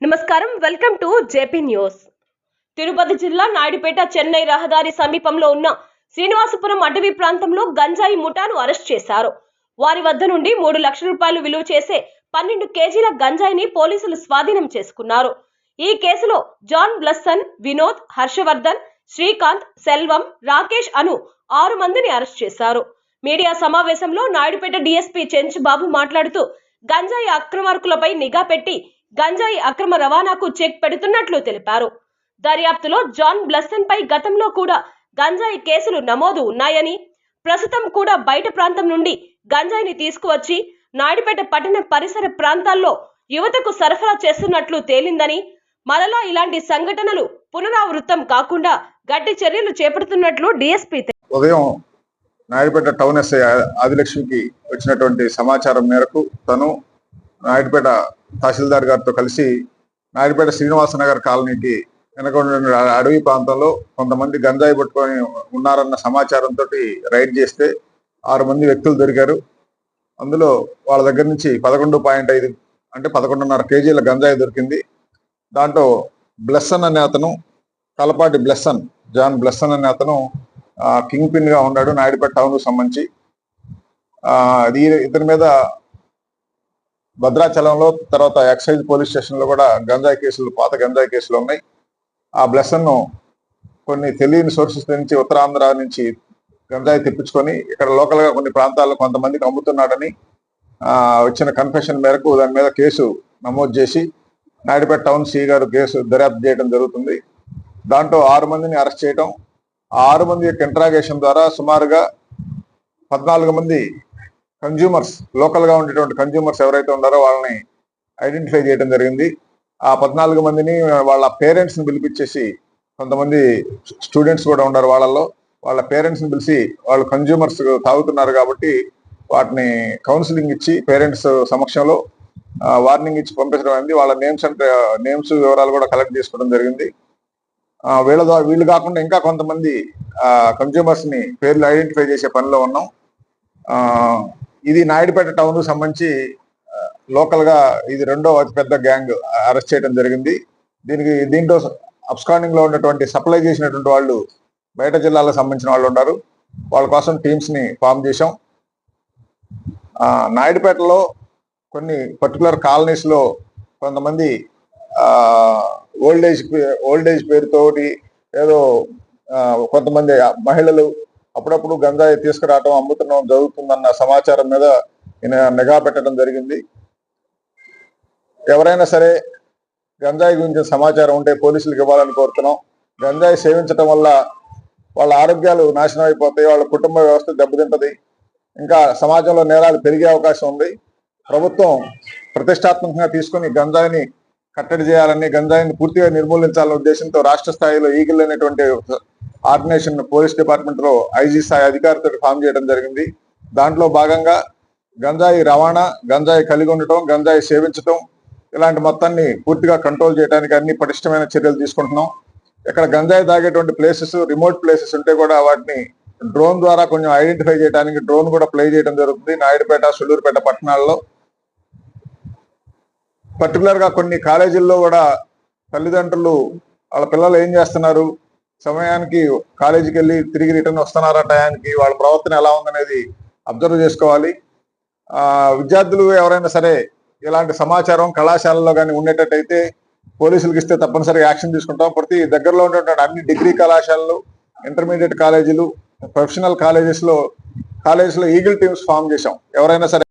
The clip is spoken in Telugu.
నమస్కారం welcome to JP news. Tirupati జిల్లా నాయుడుపేట చెన్నై రహదారి సమీపంలో ఉన్న శ్రీనివాసపురం అటవీ ప్రాంతంలో గంజాయి ముఠాను అరెస్ట్ చేశారు. వారి వద్ద నుండి మూడు లక్షల రూపాయలు విలువ చేసే పన్నెండు కేజీల గంజాయిని పోలీసులు స్వాధీనం చేసుకున్నారు. ఈ కేసులో జాన్ బ్లస్సన్ వినోద్ హర్షవర్ధన్ శ్రీకాంత్ సెల్వం రాకేష్ అను ఆరు మందిని అరెస్ట్ చేశారు. మీడియా సమావేశంలో నాయుడుపేట డీఎస్పీ చెంచు బాబు మాట్లాడుతూ గంజాయి అక్రమార్కులపై నిఘా పెట్టి గంజాయి అక్రమ రవాణాకు చెక్ పెడుతున్నట్లు తెలిపారు. దర్యాప్తులో జాన్ బ్లస్సన్ పై గతంలో కూడా గంజాయి కేసులు నమోదు ఉన్నాయని ప్రస్తుతం కూడా బయట ప్రాంతం నుండి గంజాయిని తీసుకువచ్చి నాయుడుపేట పట్టణ పరిసర ప్రాంతాల్లో యువతకు సరఫరా చేస్తున్నట్లు తేలిందని మరలా ఇలాంటి సంఘటనలు పునరావృతం కాకుండా గట్టి చర్యలు చేపడుతున్నట్లు డిఎస్పీ ఉదయం నాయుడుపేట టౌన్ ఎస్ఐ ఆదిలక్ష్మికి వచ్చినటువంటి సమాచారం మేరకు తను నాయుడుపేట తహసీల్దార్ గారితో కలిసి నాయుడుపేట శ్రీనివాస నగర్ కాలనీకి వెనక అడవి ప్రాంతంలో కొంతమంది గంజాయి పట్టుకొని ఉన్నారన్న సమాచారంతో రైడ్ చేస్తే ఆరు మంది వ్యక్తులు దొరికారు. అందులో వాళ్ళ దగ్గర నుంచి పదకొండు పాయింట్ ఐదు అంటే పదకొండున్నర కేజీల గంజాయి దొరికింది. దాంట్లో బ్లెస్సన్ అనే అతను కలపాటి బ్లెస్సన్ జాన్ బ్లెస్సన్ అనే అతను కింగ్ పిన్గా ఉన్నాడు నాయుడుపేట టౌన్కు సంబంధించి. అది ఇతని మీద భద్రాచలంలో తర్వాత ఎక్సైజ్ పోలీస్ స్టేషన్లో కూడా గంజాయి కేసులు పాత గంజాయి కేసులు ఉన్నాయి. ఆ బ్లెస్సన్ను కొన్ని తెలియని సోర్సెస్ నుంచి ఉత్తరాంధ్ర నుంచి గంజాయి తెప్పించుకొని ఇక్కడ లోకల్గా కొన్ని ప్రాంతాల్లో కొంతమందికి అమ్ముతున్నాడని ఆ, వచ్చిన కన్ఫెషన్ మేరకు దాని మీద కేసు నమోదు చేసి నాయుడుపేట టౌన్ సి గారు కేసు దర్యాప్తు చేయడం జరుగుతుంది. దాంట్లో ఆరు మందిని అరెస్ట్ చేయడం ఆ ఆరు మంది యొక్క ఇంట్రాగేషన్ ద్వారా సుమారుగా పద్నాలుగు మంది కన్జ్యూమర్స్ లోకల్గా ఉండేటువంటి కన్జ్యూమర్స్ ఎవరైతే ఉన్నారో వాళ్ళని ఐడెంటిఫై చేయడం జరిగింది. ఆ పద్నాలుగు మందిని వాళ్ళ పేరెంట్స్ని పిలిపించేసి కొంతమంది స్టూడెంట్స్ కూడా ఉన్నారు వాళ్ళల్లో. వాళ్ళ పేరెంట్స్ని పిలిచి వాళ్ళు కన్జ్యూమర్స్ తాగుతున్నారు కాబట్టి వాటిని కౌన్సిలింగ్ ఇచ్చి పేరెంట్స్ సమక్షంలో వార్నింగ్ ఇచ్చి పంపించడం అయింది. వాళ్ళ నేమ్స్ అంటే నేమ్స్ వివరాలు కూడా కలెక్ట్ చేసుకోవడం జరిగింది. వీళ్ళ ద్వారా వీళ్ళు కాకుండా ఇంకా కొంతమంది కన్జ్యూమర్స్ని పేర్లు ఐడెంటిఫై చేసే పనిలో ఉన్నాం. ఇది నాయుడుపేట టౌన్కు సంబంధించి లోకల్గా ఇది రెండో అతిపెద్ద గ్యాంగ్ అరెస్ట్ చేయడం జరిగింది. దీనికి దీంట్లో అబ్స్కాండింగ్లో ఉన్నటువంటి సప్లై చేసినటువంటి వాళ్ళు బయట జిల్లాలకు సంబంధించిన వాళ్ళు ఉన్నారు. వాళ్ళ కోసం టీమ్స్ని ఫామ్ చేశాం. నాయుడుపేటలో కొన్ని పర్టికులర్ కాలనీస్లో కొంతమంది ఓల్డ్ ఏజ్ ఓల్డ్ ఏజ్ పేరుతోటి ఏదో కొంతమంది మహిళలు అప్పుడప్పుడు గంజాయి తీసుకురావటం అమ్ముతున్నాం జరుగుతుందన్న సమాచారం మీద ఈయన నిఘా పెట్టడం జరిగింది. ఎవరైనా సరే గంజాయి గురించి సమాచారం ఉంటే పోలీసులకు ఇవ్వాలని కోరుతున్నాం. గంజాయి సేవించడం వల్ల వాళ్ళ ఆరోగ్యాలు నాశనం అయిపోతాయి వాళ్ళ కుటుంబ వ్యవస్థ దెబ్బతింటది ఇంకా సమాజంలో నేరాలు పెరిగే అవకాశం ఉంది. ప్రభుత్వం ప్రతిష్టాత్మకంగా తీసుకొని గంజాయిని కట్టడి చేయాలని గంజాయిని పూర్తిగా నిర్మూలించాలనే ఉద్దేశంతో రాష్ట్ర స్థాయిలో ఈగిల్ అనేటువంటి ఆర్గనైజేషన్ పోలీస్ డిపార్ట్మెంట్లో ఐజీ స్థాయి అధికారితో ఫామ్ చేయడం జరిగింది. దాంట్లో భాగంగా గంజాయి రవాణా గంజాయి కలిగి ఉండటం గంజాయి సేవించటం ఇలాంటి మొత్తాన్ని పూర్తిగా కంట్రోల్ చేయడానికి అన్ని పటిష్టమైన చర్యలు తీసుకుంటున్నాం. ఇక్కడ గంజాయి తాగేటువంటి ప్లేసెస్ రిమోట్ ప్లేసెస్ ఉంటే కూడా వాటిని డ్రోన్ ద్వారా కొంచెం ఐడెంటిఫై చేయడానికి డ్రోన్ కూడా ప్లే చేయడం జరుగుతుంది. నాయుడుపేట సుళ్ళూరుపేట పట్టణాల్లో. పర్టికులర్గా కొన్ని కాలేజీల్లో కూడా తల్లిదండ్రులు వాళ్ళ పిల్లలు ఏం చేస్తున్నారు? సమయానికి కాలేజీకి వెళ్ళి తిరిగి రిటర్న్ వస్తున్నారా టయానికి? వాళ్ళ ప్రవర్తన ఎలా ఉందనేది అబ్జర్వ్ చేసుకోవాలి. ఆ విద్యార్థులు ఎవరైనా సరే ఇలాంటి సమాచారం కళాశాలలో కానీ ఉండేటట్టయితే పోలీసులకు ఇస్తే తప్పనిసరిగా యాక్షన్ తీసుకుంటాం. ప్రతి దగ్గరలో ఉన్నటువంటి అన్ని డిగ్రీ కళాశాలలు ఇంటర్మీడియట్ కాలేజీలు ప్రొఫెషనల్ కాలేజెస్లో ఈగిల్ టీమ్స్ ఫామ్ చేశాం. ఎవరైనా సరే